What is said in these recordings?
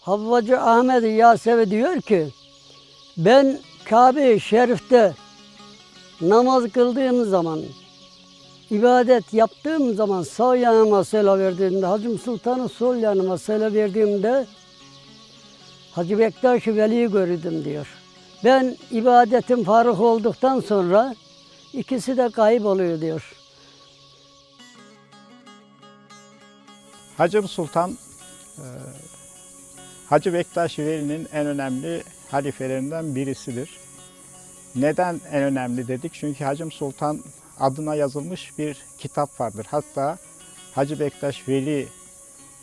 Havvacı Ahmet Yasevi diyor ki ben Kabe-i Şerif'te namaz kıldığım zaman ibadet yaptığım zaman sağ yanıma selam verdiğimde Hacı Sultan'ı sol yanıma selam verdiğimde Hacı Bektaş Veli'yi gördüm diyor. Ben ibadetim farık olduktan sonra ikisi de kayboluyor diyor. Hacı Sultan e, Hacı Bektaş Veli'nin en önemli halifelerinden birisidir. Neden en önemli dedik? Çünkü Hacı Sultan adına yazılmış bir kitap vardır. Hatta Hacı Bektaş Veli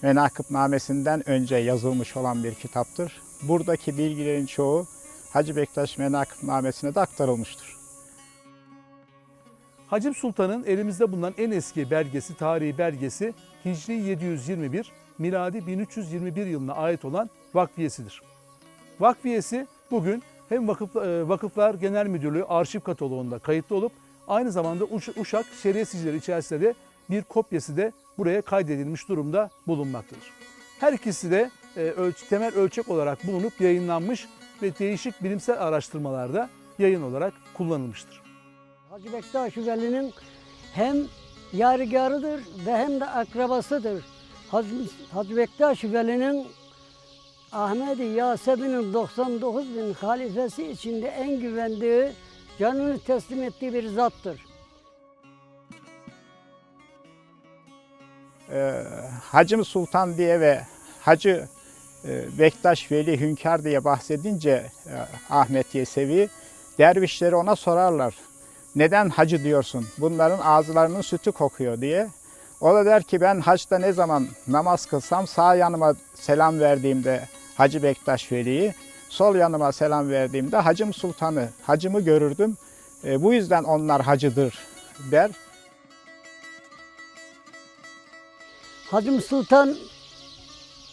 Menakıbnamesinden önce yazılmış olan bir kitaptır. Buradaki bilgilerin çoğu Hacı Bektaş Menakıbnamesine de aktarılmıştır. Hacım Sultan'ın elimizde bulunan en eski belgesi, tarihi belgesi Hicri 721, miladi 1321 yılına ait olan vakfiyesidir. Vakfiyesi bugün hem Vakıf, e, Vakıflar Genel Müdürlüğü arşiv kataloğunda kayıtlı olup aynı zamanda Uş- Uşak Sicilleri içerisinde de bir kopyası da buraya kaydedilmiş durumda bulunmaktadır. Her ikisi de e, temel ölçek olarak bulunup yayınlanmış ve değişik bilimsel araştırmalarda yayın olarak kullanılmıştır. Hacı Bektaş Veli'nin hem yadigarıdır ve hem de akrabasıdır. Hacı, Hacı Bektaş Veli'nin Ahmet-i Yasebi'nin 99 bin halifesi içinde en güvendiği, canını teslim ettiği bir zattır. e, Hacı Sultan diye ve Hacı e, Bektaş Veli Hünkar diye bahsedince e, Ahmet Yesevi dervişleri ona sorarlar. Neden hacı diyorsun? Bunların ağızlarının sütü kokuyor diye. O da der ki ben haçta ne zaman namaz kılsam sağ yanıma selam verdiğimde Hacı Bektaş Veli'yi, sol yanıma selam verdiğimde Hacım Sultan'ı, hacımı görürdüm. E, bu yüzden onlar hacıdır der. Hacı Sultan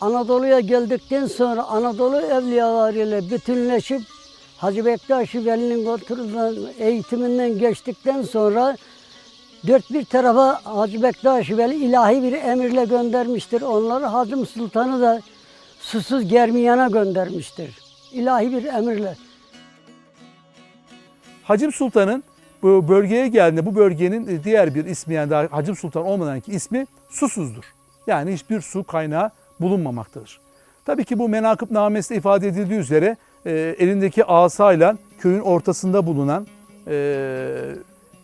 Anadolu'ya geldikten sonra Anadolu evliyalarıyla bütünleşip Hacı Bektaş Veli'nin oturulan eğitiminden geçtikten sonra dört bir tarafa Hacı Bektaş Veli ilahi bir emirle göndermiştir. Onları Hacı Sultan'ı da susuz Germiyan'a göndermiştir. İlahi bir emirle. Hacım Sultan'ın bu bölgeye geldiğinde bu bölgenin diğer bir ismi yani daha Hacım Sultan olmadan ki ismi susuzdur. Yani hiçbir su kaynağı bulunmamaktadır. Tabii ki bu menakıb namesinde ifade edildiği üzere e, elindeki asayla köyün ortasında bulunan e,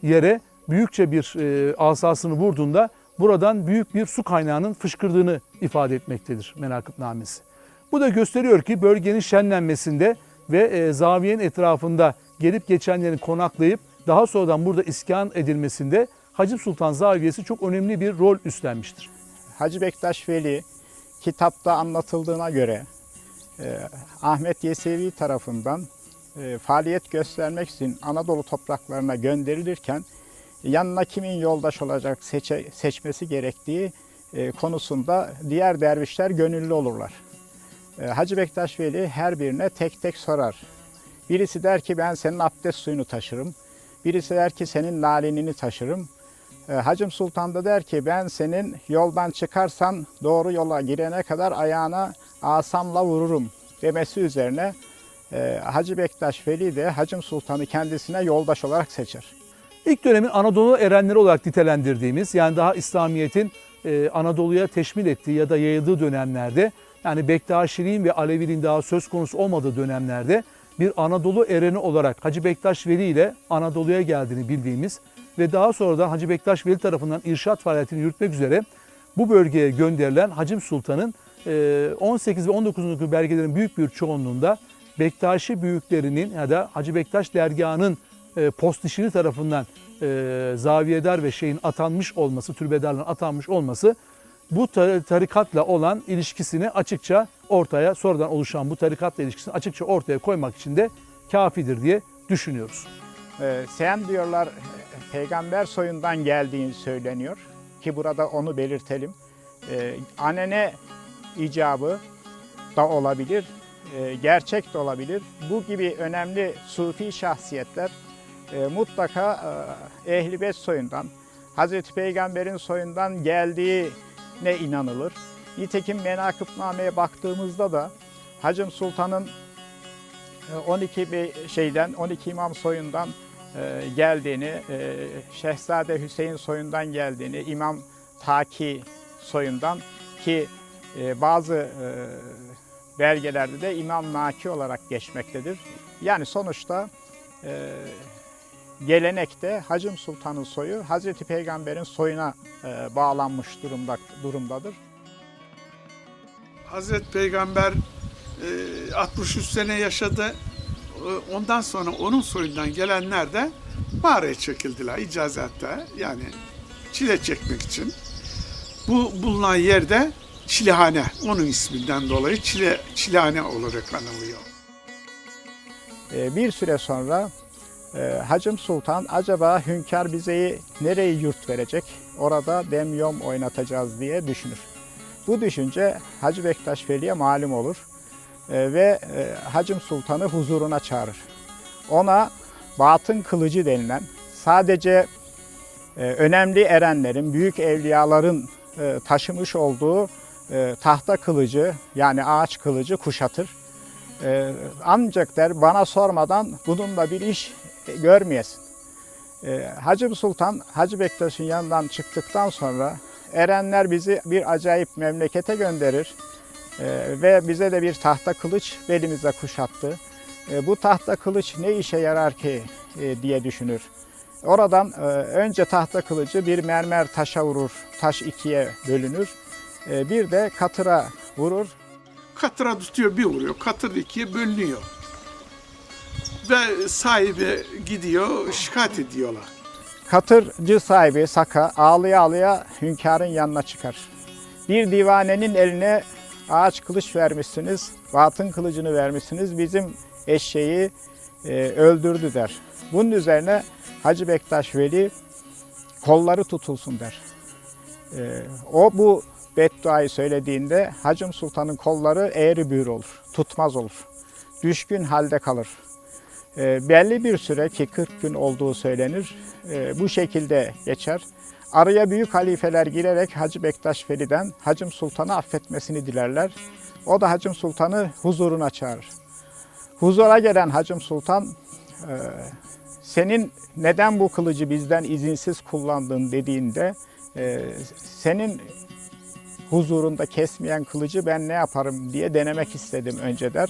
yere büyükçe bir e, asasını vurduğunda buradan büyük bir su kaynağının fışkırdığını ifade etmektedir menakıb namesi. Bu da gösteriyor ki bölgenin şenlenmesinde ve e, zaviyenin etrafında gelip geçenlerin konaklayıp daha sonradan burada iskan edilmesinde Hacı Sultan Zaviyesi çok önemli bir rol üstlenmiştir. Hacı Bektaş Veli kitapta anlatıldığına göre e, Ahmet Yesevi tarafından e, faaliyet göstermek için Anadolu topraklarına gönderilirken yanına kimin yoldaş olacak seçe, seçmesi gerektiği e, konusunda diğer dervişler gönüllü olurlar. E, Hacı Bektaş Veli her birine tek tek sorar. Birisi der ki ben senin abdest suyunu taşırım. Birisi der ki senin lalenini taşırım. E, Hacım Sultan da der ki ben senin yoldan çıkarsan doğru yola girene kadar ayağına asamla vururum demesi üzerine e, Hacı Bektaş Veli de Hacım Sultan'ı kendisine yoldaş olarak seçer. İlk dönemin Anadolu erenleri olarak nitelendirdiğimiz yani daha İslamiyet'in e, Anadolu'ya teşmil ettiği ya da yayıldığı dönemlerde yani Bektaşiliğin ve Aleviliğin daha söz konusu olmadığı dönemlerde bir Anadolu ereni olarak Hacı Bektaş Veli ile Anadolu'ya geldiğini bildiğimiz ve daha sonradan Hacı Bektaş Veli tarafından irşat faaliyetini yürütmek üzere bu bölgeye gönderilen Hacım Sultan'ın e, 18 ve 19. yüzyıl belgelerin büyük bir çoğunluğunda Bektaşi büyüklerinin ya da Hacı Bektaş dergahının e, postişini tarafından e, zaviyedar ve şeyin atanmış olması, türbedarların atanmış olması bu tar- tarikatla olan ilişkisini açıkça ortaya, sonradan oluşan bu tarikatla ilişkisini açıkça ortaya koymak için de kafidir diye düşünüyoruz. E, sen diyorlar peygamber soyundan geldiğini söyleniyor ki burada onu belirtelim. E, anene icabı da olabilir, e, gerçek de olabilir. Bu gibi önemli sufi şahsiyetler e, mutlaka e, Ehl-i Beyt soyundan, Hazreti Peygamber'in soyundan geldiğine inanılır. Nitekim Menakıbname'ye baktığımızda da Hacım Sultan'ın e, 12 bey- şeyden 12 imam soyundan e, geldiğini, e, Şehzade Hüseyin soyundan geldiğini, İmam Taki soyundan ki e, bazı e, belgelerde de İmam Naki olarak geçmektedir. Yani sonuçta e, gelenekte Hacım Sultan'ın soyu Hazreti Peygamber'in soyuna e, bağlanmış durumda durumdadır. Hazreti Peygamber e, 63 sene yaşadı. E, Ondan sonra onun soyundan gelenler de mağaraya çekildiler icazette. Yani çile çekmek için. Bu bulunan yerde Çilehane. Onun isminden dolayı Çile, Çilehane olarak anılıyor. E, bir süre sonra Hacım Sultan acaba hünkâr bize nereyi yurt verecek? Orada demyom oynatacağız diye düşünür. Bu düşünce Hacı Bektaş Veli'ye malum olur E, ve e, Hacım Sultan'ı huzuruna çağırır. Ona batın kılıcı denilen sadece e, önemli erenlerin, büyük evliyaların taşımış olduğu tahta kılıcı yani ağaç kılıcı kuşatır. Ee, ancak der bana sormadan bununla bir iş görmeyesin. Ee, Hacı Sultan Hacı Bektaş'ın yanından çıktıktan sonra erenler bizi bir acayip memlekete gönderir Ee, ve bize de bir tahta kılıç belimize kuşattı. Ee, bu tahta kılıç ne işe yarar ki e, diye düşünür. Oradan e, önce tahta kılıcı bir mermer taşa vurur, taş ikiye bölünür. Bir de katıra vurur, Katıra tutuyor bir vuruyor. Katır ikiye bölünüyor. Ve sahibi gidiyor şikayet ediyorlar. Katırcı sahibi Saka ağlıya ağlıya hünkârın yanına çıkar. Bir divanenin eline ağaç kılıç vermişsiniz, batın kılıcını vermişsiniz, bizim eşeği e, öldürdü der. Bunun üzerine Hacı Bektaş Veli kolları tutulsun der. E, o bu bedduayı söylediğinde Hacım Sultan'ın kolları eğri büğür olur, tutmaz olur. Düşkün halde kalır. E, belli bir süre ki 40 gün olduğu söylenir. e, bu şekilde geçer. Araya büyük halifeler girerek Hacı Bektaş Veli'den Hacım Sultan'ı affetmesini dilerler. O da Hacım Sultan'ı huzuruna çağırır. Huzura gelen Hacım Sultan e, senin neden bu kılıcı bizden izinsiz kullandın dediğinde e, senin huzurunda kesmeyen kılıcı ben ne yaparım diye denemek istedim önce der.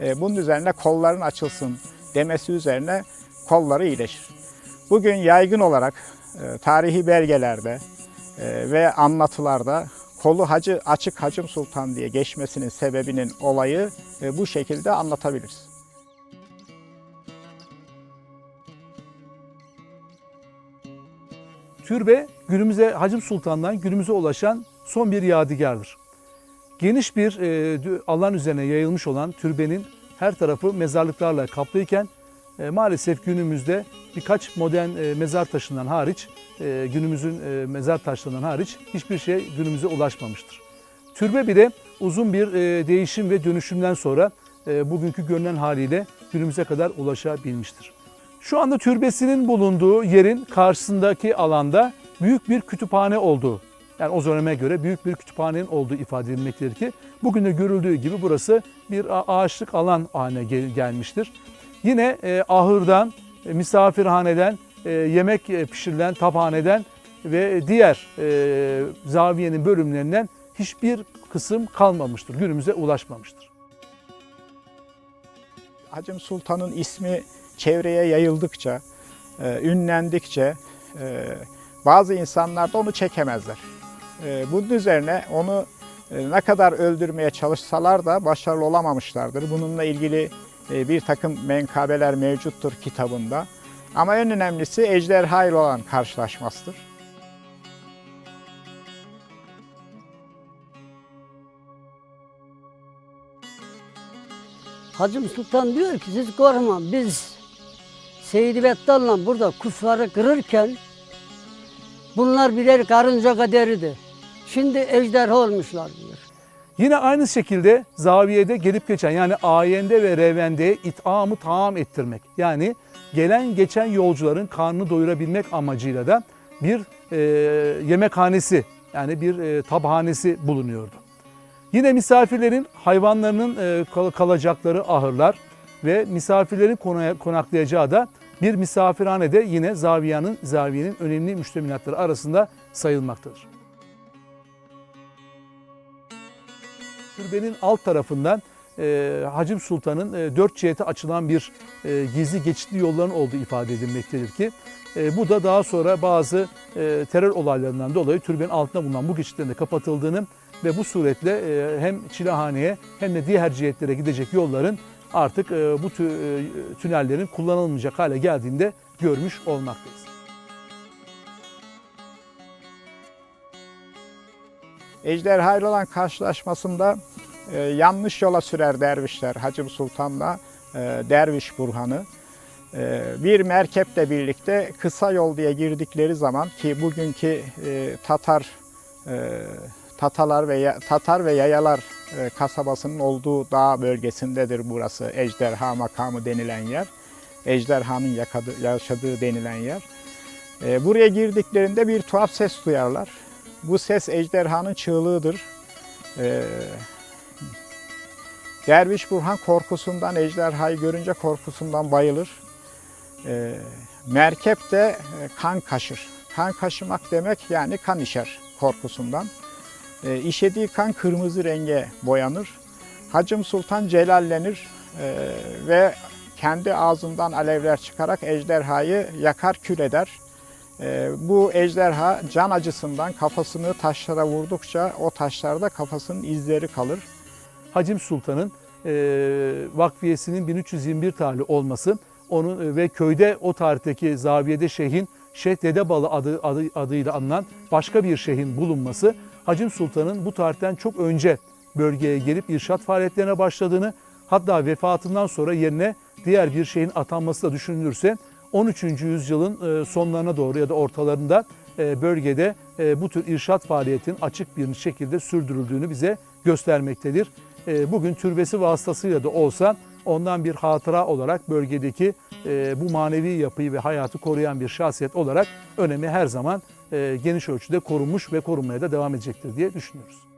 E, bunun üzerine kolların açılsın demesi üzerine kolları iyileşir. Bugün yaygın olarak e, tarihi belgelerde e, ve anlatılarda kolu hacı açık Hacım Sultan diye geçmesinin sebebinin olayı e, bu şekilde anlatabiliriz. Türbe günümüze Hacım Sultan'dan günümüze ulaşan son bir yadigardır. Geniş bir alan üzerine yayılmış olan türbenin her tarafı mezarlıklarla kaplıyken e, maalesef günümüzde birkaç modern e, mezar taşından hariç, e, günümüzün e, mezar taşlarından hariç hiçbir şey günümüze ulaşmamıştır. Türbe bile uzun bir e, değişim ve dönüşümden sonra e, bugünkü görünen haliyle günümüze kadar ulaşabilmiştir. Şu anda türbesinin bulunduğu yerin karşısındaki alanda büyük bir kütüphane olduğu, yani o döneme göre büyük bir kütüphanenin olduğu ifade edilmektedir ki bugün de görüldüğü gibi burası bir ağaçlık alan haline gel- gelmiştir. Yine e, ahırdan, e, misafirhaneden, e, yemek e, pişirilen taphaneden ve diğer e, zaviyenin bölümlerinden hiçbir kısım kalmamıştır, günümüze ulaşmamıştır. Hacım Sultan'ın ismi çevreye yayıldıkça, e, ünlendikçe e, bazı insanlar da onu çekemezler. E, bunun üzerine onu e, ne kadar öldürmeye çalışsalar da başarılı olamamışlardır. Bununla ilgili e, bir takım menkabeler mevcuttur kitabında. Ama en önemlisi ejderha ile olan karşılaşmasıdır. Hacım Sultan diyor ki siz korkma biz Seydi Bettal'la burada kufları kırırken bunlar birer karınca kaderidir. Şimdi ejderha olmuşlar diyor. Yine aynı şekilde zaviyede gelip geçen yani ayende ve revendeye ithamı taam ettirmek. Yani gelen geçen yolcuların karnını doyurabilmek amacıyla da bir e, yemekhanesi yani bir e, tabhanesi bulunuyordu. Yine misafirlerin hayvanlarının e, kal- kalacakları ahırlar ve misafirlerin kona- konaklayacağı da bir misafirhane de yine zaviyanın, zaviyenin önemli müştemilatları arasında sayılmaktadır. Türbenin alt tarafından e, Hacım Sultan'ın e, dört cihete açılan bir e, gizli geçitli yolların olduğu ifade edilmektedir ki e, bu da daha sonra bazı e, terör olaylarından dolayı türbenin altında bulunan bu geçitlerin de kapatıldığını ve bu suretle e, hem Çilehane'ye hem de diğer cihetlere gidecek yolların artık e, bu tü- e, tünellerin kullanılmayacak hale geldiğinde görmüş olmaktayız. Ejderha ile olan karşılaşmasında e, yanlış yola sürer dervişler Hacı Sultan'la e, Derviş Burhan'ı. E, bir merkeple birlikte kısa yol diye girdikleri zaman ki bugünkü e, Tatar e, Tatalar ve Tatar ve Yayalar e, kasabasının olduğu dağ bölgesindedir burası Ejderha makamı denilen yer. Ejderhanın yakadı- yaşadığı denilen yer. E, buraya girdiklerinde bir tuhaf ses duyarlar. Bu ses ejderhanın çığlığıdır. Ee, Derviş Burhan korkusundan, ejderhayı görünce korkusundan bayılır. Ee, merkep de e, kan kaşır. Kan kaşımak demek yani kan işer korkusundan. Ee, işediği kan kırmızı renge boyanır. Hacım Sultan celallenir ee, ve kendi ağzından alevler çıkarak ejderhayı yakar kül eder. Ee, bu ejderha can acısından kafasını taşlara vurdukça o taşlarda kafasının izleri kalır. Hacim Sultan'ın e, vakfiyesinin 1321 tarihli olması onun e, ve köyde o tarihteki zaviyede şeyhin Şeyh Dedebalı adı, adı, adıyla anılan başka bir şeyhin bulunması Hacim Sultan'ın bu tarihten çok önce bölgeye gelip irşat faaliyetlerine başladığını hatta vefatından sonra yerine diğer bir şeyin atanması da düşünülürse 13. yüzyılın e, sonlarına doğru ya da ortalarında e, bölgede e, bu tür irşat faaliyetin açık bir şekilde sürdürüldüğünü bize göstermektedir. Bugün türbesi vasıtasıyla da olsa ondan bir hatıra olarak bölgedeki bu manevi yapıyı ve hayatı koruyan bir şahsiyet olarak önemi her zaman geniş ölçüde korunmuş ve korunmaya da devam edecektir diye düşünüyoruz.